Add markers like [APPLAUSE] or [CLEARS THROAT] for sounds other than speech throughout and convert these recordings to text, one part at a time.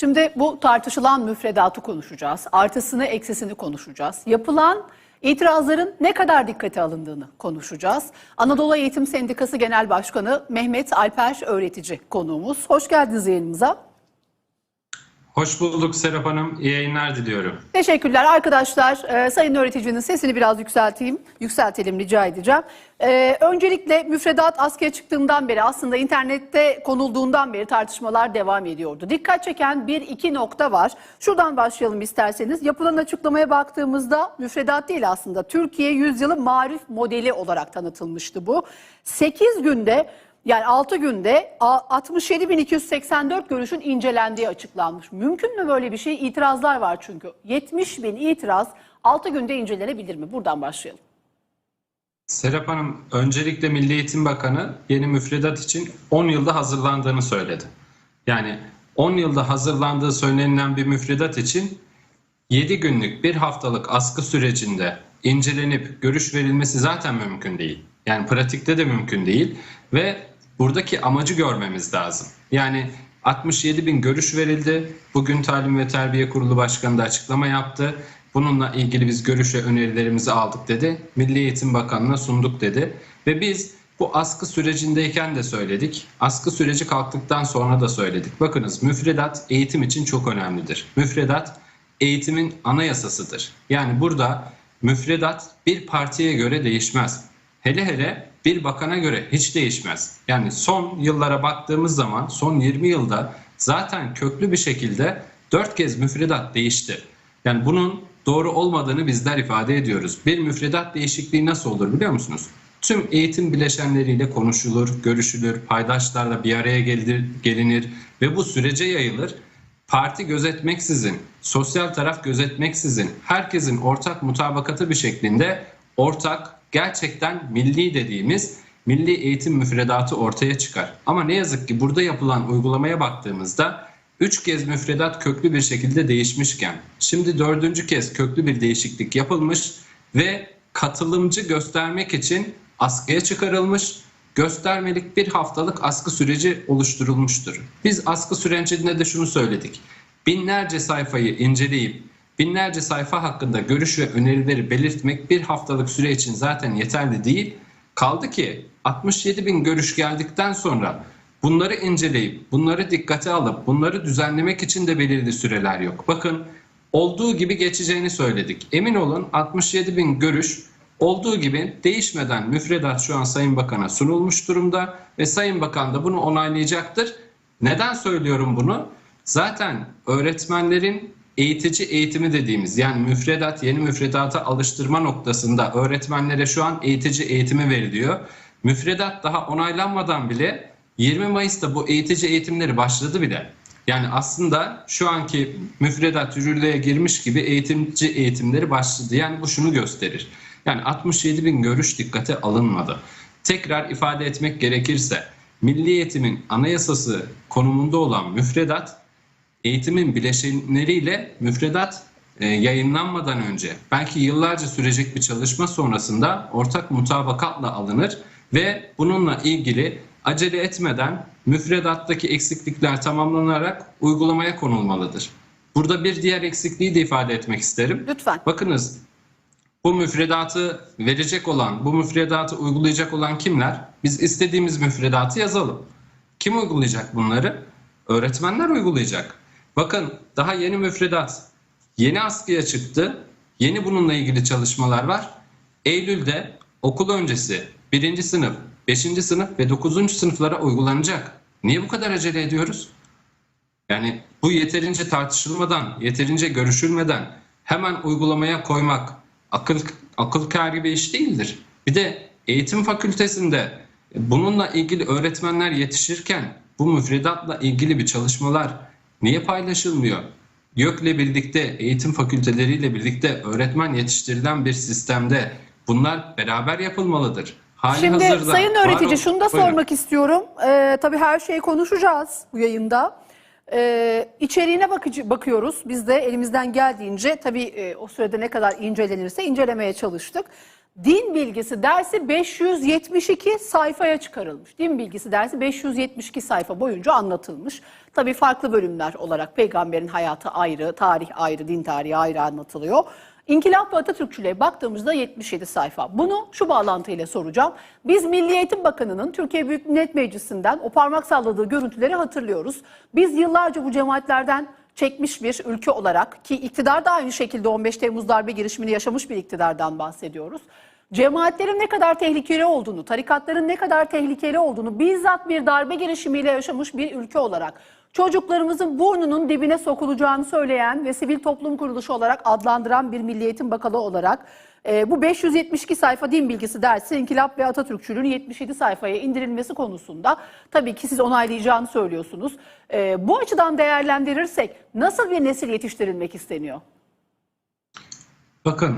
Şimdi bu tartışılan müfredatı konuşacağız. Artısını, eksisini konuşacağız. Yapılan itirazların ne kadar dikkate alındığını konuşacağız. Anadolu Eğitim Sendikası Genel Başkanı Mehmet Alper Öğretici konuğumuz. Hoş geldiniz yayınımıza. Hoş bulduk Serap Hanım. İyi yayınlar diliyorum. Teşekkürler arkadaşlar. Ee, sayın öğreticinin sesini biraz yükselteyim, yükseltelim rica edeceğim. Ee, öncelikle müfredat askıya çıktığından beri aslında internette konulduğundan beri tartışmalar devam ediyordu. Dikkat çeken bir iki nokta var. Şuradan başlayalım isterseniz. Yapılan açıklamaya baktığımızda müfredat değil aslında Türkiye Yüzyılı Marif Modeli olarak tanıtılmıştı bu. 8 günde yani 6 günde a- 67.284 görüşün incelendiği açıklanmış. Mümkün mü böyle bir şey? İtirazlar var çünkü. 70 bin itiraz 6 günde incelenebilir mi? Buradan başlayalım. Serap Hanım, öncelikle Milli Eğitim Bakanı yeni müfredat için 10 yılda hazırlandığını söyledi. Yani 10 yılda hazırlandığı söylenilen bir müfredat için 7 günlük bir haftalık askı sürecinde incelenip görüş verilmesi zaten mümkün değil. Yani pratikte de mümkün değil ve buradaki amacı görmemiz lazım. Yani 67 bin görüş verildi. Bugün Talim ve Terbiye Kurulu Başkanı da açıklama yaptı. Bununla ilgili biz görüş ve önerilerimizi aldık dedi. Milli Eğitim Bakanı'na sunduk dedi. Ve biz bu askı sürecindeyken de söyledik. Askı süreci kalktıktan sonra da söyledik. Bakınız müfredat eğitim için çok önemlidir. Müfredat eğitimin anayasasıdır. Yani burada müfredat bir partiye göre değişmez. Hele hele bir bakana göre hiç değişmez. Yani son yıllara baktığımız zaman son 20 yılda zaten köklü bir şekilde 4 kez müfredat değişti. Yani bunun doğru olmadığını bizler ifade ediyoruz. Bir müfredat değişikliği nasıl olur biliyor musunuz? Tüm eğitim bileşenleriyle konuşulur, görüşülür, paydaşlarla bir araya gelir, gelinir ve bu sürece yayılır. Parti gözetmeksizin, sosyal taraf gözetmeksizin herkesin ortak mutabakatı bir şeklinde ortak gerçekten milli dediğimiz milli eğitim müfredatı ortaya çıkar. Ama ne yazık ki burada yapılan uygulamaya baktığımızda 3 kez müfredat köklü bir şekilde değişmişken şimdi dördüncü kez köklü bir değişiklik yapılmış ve katılımcı göstermek için askıya çıkarılmış göstermelik bir haftalık askı süreci oluşturulmuştur. Biz askı sürecinde de şunu söyledik. Binlerce sayfayı inceleyip binlerce sayfa hakkında görüş ve önerileri belirtmek bir haftalık süre için zaten yeterli değil. Kaldı ki 67 bin görüş geldikten sonra bunları inceleyip, bunları dikkate alıp, bunları düzenlemek için de belirli süreler yok. Bakın olduğu gibi geçeceğini söyledik. Emin olun 67 bin görüş olduğu gibi değişmeden müfredat şu an Sayın Bakan'a sunulmuş durumda ve Sayın Bakan da bunu onaylayacaktır. Neden söylüyorum bunu? Zaten öğretmenlerin eğitici eğitimi dediğimiz yani müfredat yeni müfredata alıştırma noktasında öğretmenlere şu an eğitici eğitimi veriliyor. Müfredat daha onaylanmadan bile 20 Mayıs'ta bu eğitici eğitimleri başladı bile. Yani aslında şu anki müfredat yürürlüğe girmiş gibi eğitimci eğitimleri başladı. Yani bu şunu gösterir. Yani 67 bin görüş dikkate alınmadı. Tekrar ifade etmek gerekirse milli eğitimin anayasası konumunda olan müfredat eğitimin bileşenleriyle müfredat e, yayınlanmadan önce belki yıllarca sürecek bir çalışma sonrasında ortak mutabakatla alınır ve bununla ilgili acele etmeden müfredattaki eksiklikler tamamlanarak uygulamaya konulmalıdır. Burada bir diğer eksikliği de ifade etmek isterim. Lütfen. Bakınız bu müfredatı verecek olan, bu müfredatı uygulayacak olan kimler? Biz istediğimiz müfredatı yazalım. Kim uygulayacak bunları? Öğretmenler uygulayacak. Bakın daha yeni müfredat, yeni askıya çıktı. Yeni bununla ilgili çalışmalar var. Eylül'de okul öncesi 1. sınıf, 5. sınıf ve 9. sınıflara uygulanacak. Niye bu kadar acele ediyoruz? Yani bu yeterince tartışılmadan, yeterince görüşülmeden hemen uygulamaya koymak akıl akıl kârı bir iş değildir. Bir de eğitim fakültesinde bununla ilgili öğretmenler yetişirken bu müfredatla ilgili bir çalışmalar niye paylaşılmıyor? YÖK'le birlikte, eğitim fakülteleriyle birlikte öğretmen yetiştirilen bir sistemde bunlar beraber yapılmalıdır. Hali Şimdi hazırda sayın öğretici ol- şunu da Buyurun. sormak istiyorum. Ee, tabii her şeyi konuşacağız bu yayında. Ee, içeriğine bakıcı, bakıyoruz. Biz de elimizden geldiğince tabii e, o sürede ne kadar incelenirse incelemeye çalıştık. Din bilgisi dersi 572 sayfaya çıkarılmış. Din bilgisi dersi 572 sayfa boyunca anlatılmış. Tabii farklı bölümler olarak peygamberin hayatı ayrı, tarih ayrı, din tarihi ayrı anlatılıyor. İnkılap ve Atatürkçülüğe baktığımızda 77 sayfa. Bunu şu bağlantıyla soracağım. Biz Milli Eğitim Bakanı'nın Türkiye Büyük Millet Meclisi'nden o parmak salladığı görüntüleri hatırlıyoruz. Biz yıllarca bu cemaatlerden çekmiş bir ülke olarak ki iktidar da aynı şekilde 15 Temmuz darbe girişimini yaşamış bir iktidardan bahsediyoruz. Cemaatlerin ne kadar tehlikeli olduğunu, tarikatların ne kadar tehlikeli olduğunu bizzat bir darbe girişimiyle yaşamış bir ülke olarak çocuklarımızın burnunun dibine sokulacağını söyleyen ve sivil toplum kuruluşu olarak adlandıran bir Milli Eğitim Bakanı olarak e, bu 572 sayfa din bilgisi dersi İnkılap ve Atatürkçülüğün 77 sayfaya indirilmesi konusunda tabii ki siz onaylayacağını söylüyorsunuz. E, bu açıdan değerlendirirsek nasıl bir nesil yetiştirilmek isteniyor? Bakın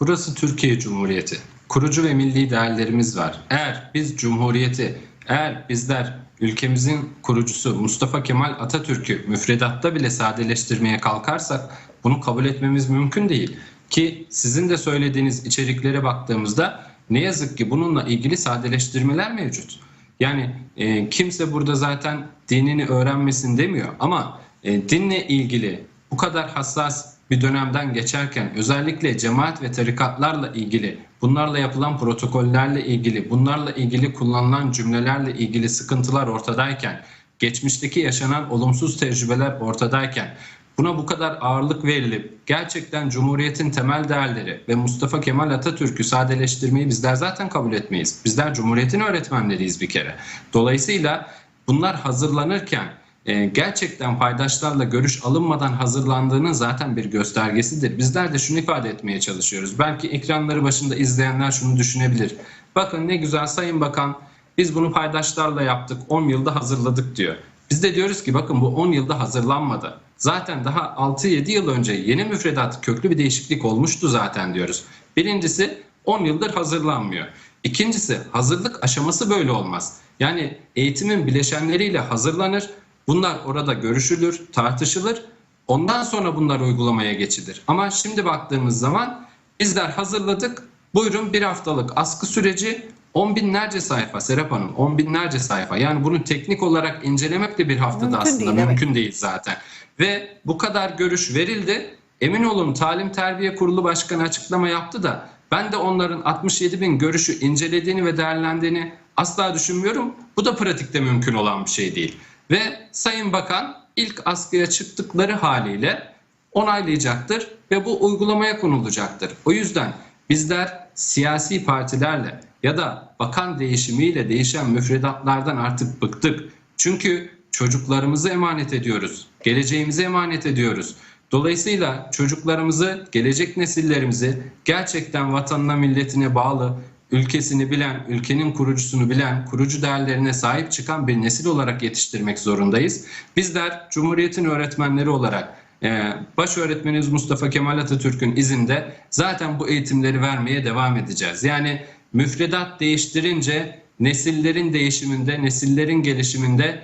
burası Türkiye Cumhuriyeti. Kurucu ve milli değerlerimiz var. Eğer biz Cumhuriyeti, eğer bizler ülkemizin kurucusu Mustafa Kemal Atatürk'ü müfredatta bile sadeleştirmeye kalkarsak bunu kabul etmemiz mümkün değil. Ki sizin de söylediğiniz içeriklere baktığımızda ne yazık ki bununla ilgili sadeleştirmeler mevcut. Yani e, kimse burada zaten dinini öğrenmesin demiyor ama e, dinle ilgili bu kadar hassas bir dönemden geçerken özellikle cemaat ve tarikatlarla ilgili, bunlarla yapılan protokollerle ilgili, bunlarla ilgili kullanılan cümlelerle ilgili sıkıntılar ortadayken, geçmişteki yaşanan olumsuz tecrübeler ortadayken buna bu kadar ağırlık verilip gerçekten Cumhuriyet'in temel değerleri ve Mustafa Kemal Atatürk'ü sadeleştirmeyi bizler zaten kabul etmeyiz. Bizler Cumhuriyet'in öğretmenleriyiz bir kere. Dolayısıyla bunlar hazırlanırken gerçekten paydaşlarla görüş alınmadan hazırlandığının zaten bir göstergesidir. Bizler de şunu ifade etmeye çalışıyoruz. Belki ekranları başında izleyenler şunu düşünebilir. Bakın ne güzel Sayın Bakan biz bunu paydaşlarla yaptık 10 yılda hazırladık diyor. Biz de diyoruz ki bakın bu 10 yılda hazırlanmadı. Zaten daha 6-7 yıl önce yeni müfredat köklü bir değişiklik olmuştu zaten diyoruz. Birincisi 10 yıldır hazırlanmıyor. İkincisi hazırlık aşaması böyle olmaz. Yani eğitimin bileşenleriyle hazırlanır. Bunlar orada görüşülür, tartışılır. Ondan sonra bunlar uygulamaya geçilir. Ama şimdi baktığımız zaman bizler hazırladık. Buyurun bir haftalık askı süreci 10 binlerce sayfa Serap Hanım 10 binlerce sayfa. Yani bunu teknik olarak incelemek de bir haftada Mümkün aslında değil, evet. mümkün değil zaten. Ve bu kadar görüş verildi. Emin olun Talim Terbiye Kurulu Başkanı açıklama yaptı da ben de onların 67 bin görüşü incelediğini ve değerlendiğini asla düşünmüyorum. Bu da pratikte mümkün olan bir şey değil. Ve Sayın Bakan ilk askıya çıktıkları haliyle onaylayacaktır ve bu uygulamaya konulacaktır. O yüzden bizler siyasi partilerle ya da bakan değişimiyle değişen müfredatlardan artık bıktık. Çünkü çocuklarımızı emanet ediyoruz, geleceğimizi emanet ediyoruz. Dolayısıyla çocuklarımızı, gelecek nesillerimizi gerçekten vatanına, milletine bağlı, ülkesini bilen, ülkenin kurucusunu bilen, kurucu değerlerine sahip çıkan bir nesil olarak yetiştirmek zorundayız. Bizler Cumhuriyet'in öğretmenleri olarak e, baş öğretmenimiz Mustafa Kemal Atatürk'ün izinde zaten bu eğitimleri vermeye devam edeceğiz. Yani müfredat değiştirince nesillerin değişiminde, nesillerin gelişiminde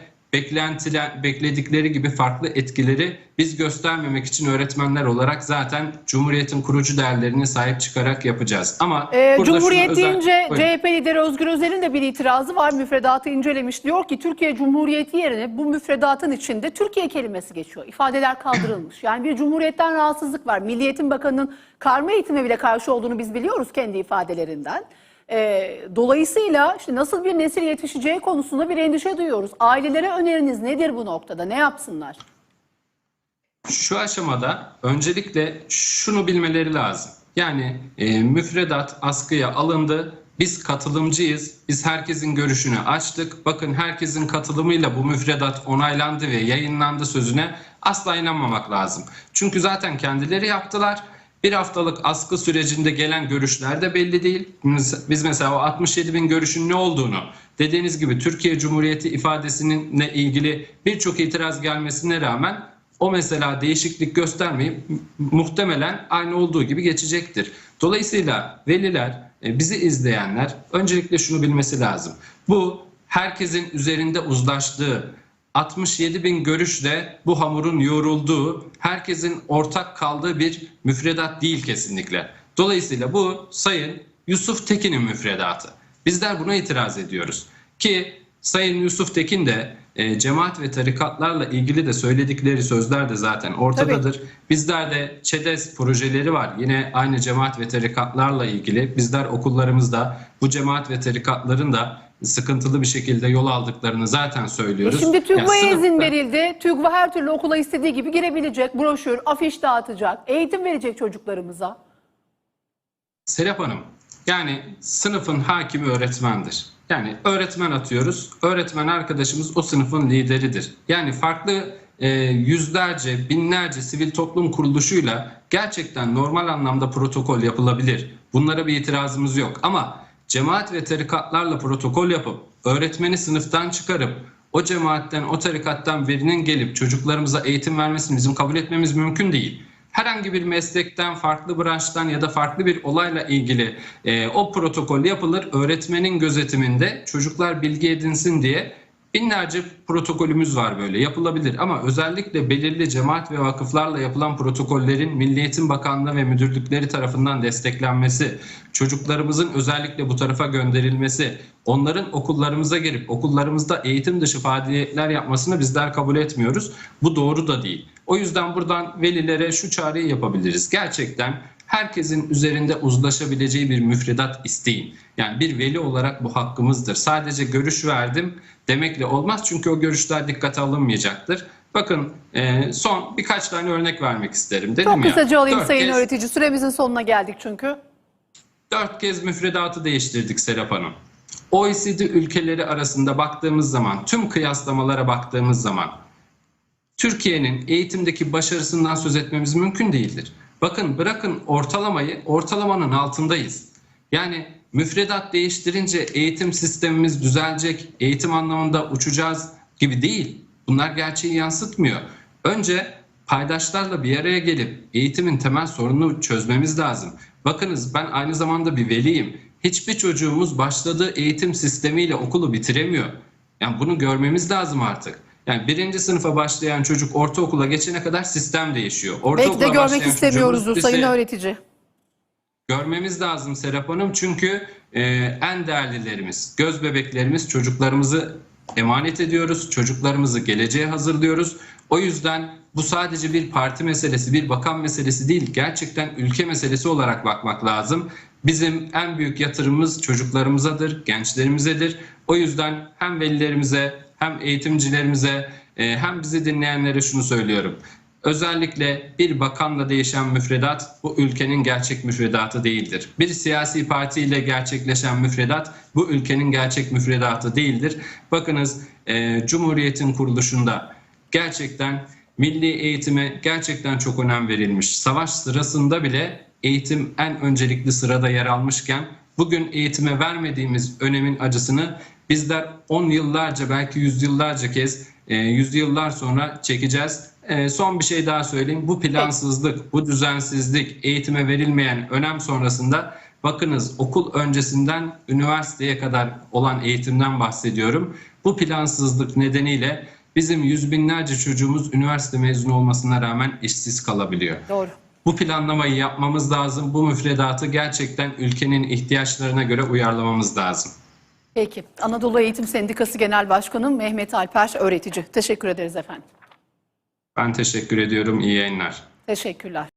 beklentiler, bekledikleri gibi farklı etkileri biz göstermemek için öğretmenler olarak zaten Cumhuriyet'in kurucu değerlerine sahip çıkarak yapacağız. Ama Ee, Cumhuriyet özel- deyince Buyurun. CHP lideri Özgür Özel'in de bir itirazı var. Müfredatı incelemiş. Diyor ki Türkiye Cumhuriyeti yerine bu müfredatın içinde Türkiye kelimesi geçiyor. İfadeler kaldırılmış. [CLEARS THROAT] Yani bir cumhuriyetten rahatsızlık var. Milli Eğitim Bakanı'nın karma eğitime bile karşı olduğunu biz biliyoruz kendi ifadelerinden. Ee, dolayısıyla işte nasıl bir nesil yetişeceği konusunda bir endişe duyuyoruz. Ailelere öneriniz nedir bu noktada? Ne yapsınlar? Şu aşamada öncelikle şunu bilmeleri lazım. Yani e, müfredat askıya alındı. Biz katılımcıyız. Biz herkesin görüşünü açtık. Bakın herkesin katılımıyla bu müfredat onaylandı ve yayınlandı sözüne asla inanmamak lazım. Çünkü zaten kendileri yaptılar. Bir haftalık askı sürecinde gelen görüşler de belli değil. Biz mesela o 67 bin görüşün ne olduğunu, dediğiniz gibi Türkiye Cumhuriyeti ifadesininle ilgili birçok itiraz gelmesine rağmen o mesela değişiklik göstermeyip mu- muhtemelen aynı olduğu gibi geçecektir. Dolayısıyla veliler, e, bizi izleyenler öncelikle şunu bilmesi lazım. Bu herkesin üzerinde uzlaştığı, 67 bin görüşle bu hamurun yoğrulduğu, herkesin ortak kaldığı bir müfredat değil kesinlikle. Dolayısıyla bu sayın Yusuf Tekin'in müfredatı. Bizler buna itiraz ediyoruz. Ki Sayın Yusuf Tekin de e, cemaat ve tarikatlarla ilgili de söyledikleri sözler de zaten ortadadır. Bizler de ÇEDES projeleri var. Yine aynı cemaat ve tarikatlarla ilgili. Bizler okullarımızda bu cemaat ve tarikatların da sıkıntılı bir şekilde yol aldıklarını zaten E söylüyoruz. şimdi TÜGVA'ya Yani izin sınıfta- verildi. TÜGVA her türlü okula istediği gibi girebilecek. Broşür, afiş dağıtacak. Eğitim verecek çocuklarımıza. Serap Hanım, yani sınıfın hakimi öğretmendir. Yani öğretmen atıyoruz. Öğretmen arkadaşımız o sınıfın lideridir. Yani farklı e, yüzlerce, binlerce sivil toplum kuruluşuyla gerçekten normal anlamda protokol yapılabilir. Bunlara bir itirazımız yok. Ama cemaat ve tarikatlarla protokol yapıp öğretmeni sınıftan çıkarıp o cemaatten, o tarikattan birinin gelip çocuklarımıza eğitim vermesini bizim kabul etmemiz mümkün değil herhangi bir meslekten, farklı branştan ya da farklı bir olayla ilgili e, o protokol yapılır. Öğretmenin gözetiminde çocuklar bilgi edinsin diye binlerce protokolümüz var böyle yapılabilir. Ama özellikle belirli cemaat ve vakıflarla yapılan protokollerin Milli Eğitim Bakanlığı ve müdürlükleri tarafından desteklenmesi, çocuklarımızın özellikle bu tarafa gönderilmesi, onların okullarımıza gelip okullarımızda eğitim dışı faaliyetler yapmasını bizler kabul etmiyoruz. Bu doğru da değil. O yüzden buradan velilere şu çağrıyı yapabiliriz. Gerçekten herkesin üzerinde uzlaşabileceği bir müfredat isteyin. Yani bir veli olarak bu hakkımızdır. Sadece görüş verdim demekle olmaz çünkü o görüşler dikkate alınmayacaktır. Bakın e, son birkaç tane örnek vermek isterim. Dedim Çok ya, kısaca alayım dört sayın kez- öğretici. Süremizin sonuna geldik çünkü. Dört kez müfredatı değiştirdik Serap Hanım. OECD ülkeleri arasında baktığımız zaman, tüm kıyaslamalara baktığımız zaman Türkiye'nin eğitimdeki başarısından söz etmemiz mümkün değildir. Bakın bırakın ortalamayı, ortalamanın altındayız. Yani müfredat değiştirince eğitim sistemimiz düzelecek, eğitim anlamında uçacağız gibi değil. Bunlar gerçeği yansıtmıyor. Önce paydaşlarla bir araya gelip eğitimin temel sorununu çözmemiz lazım. Bakınız ben aynı zamanda bir veliyim. Hiçbir çocuğumuz başladığı eğitim sistemiyle okulu bitiremiyor. Yani bunu görmemiz lazım artık. Yani birinci sınıfa başlayan çocuk ortaokula geçene kadar sistem değişiyor. Belki Ortaokula de görmek başlayan istemiyoruzdur çocuğumuz sayın öğretici. görmemiz lazım Serap Hanım. Çünkü e, en değerlilerimiz, göz bebeklerimiz çocuklarımızı emanet ediyoruz. Çocuklarımızı geleceğe hazırlıyoruz. O yüzden bu sadece bir parti meselesi, bir bakan meselesi değil. Gerçekten ülke meselesi olarak bakmak lazım. Bizim en büyük yatırımımız çocuklarımızadır, gençlerimizedir. O yüzden hem velilerimize hem eğitimcilerimize e, hem bizi dinleyenlere şunu söylüyorum. Özellikle bir bakanla değişen müfredat bu ülkenin gerçek müfredatı değildir. Bir siyasi partiyle gerçekleşen müfredat bu ülkenin gerçek müfredatı değildir. Bakınız e, Cumhuriyet'in kuruluşunda gerçekten milli eğitime gerçekten çok önem verilmiş. Savaş sırasında bile eğitim en öncelikli sırada yer almışken bugün eğitime vermediğimiz önemin acısını bizler 10 yıllarca belki yüzyıllarca kez e, yüzyıllar sonra çekeceğiz. E, son bir şey daha söyleyeyim. Bu plansızlık, bu düzensizlik, eğitime verilmeyen önem sonrasında bakınız okul öncesinden üniversiteye kadar olan eğitimden bahsediyorum. Bu plansızlık nedeniyle bizim yüz binlerce çocuğumuz üniversite mezunu olmasına rağmen işsiz kalabiliyor. Doğru. Bu planlamayı yapmamız lazım. Bu müfredatı gerçekten ülkenin ihtiyaçlarına göre uyarlamamız lazım. Peki. Anadolu Eğitim Sendikası Genel Başkanı Mehmet Alper öğretici. Teşekkür ederiz efendim. Ben teşekkür ediyorum. İyi yayınlar. Teşekkürler.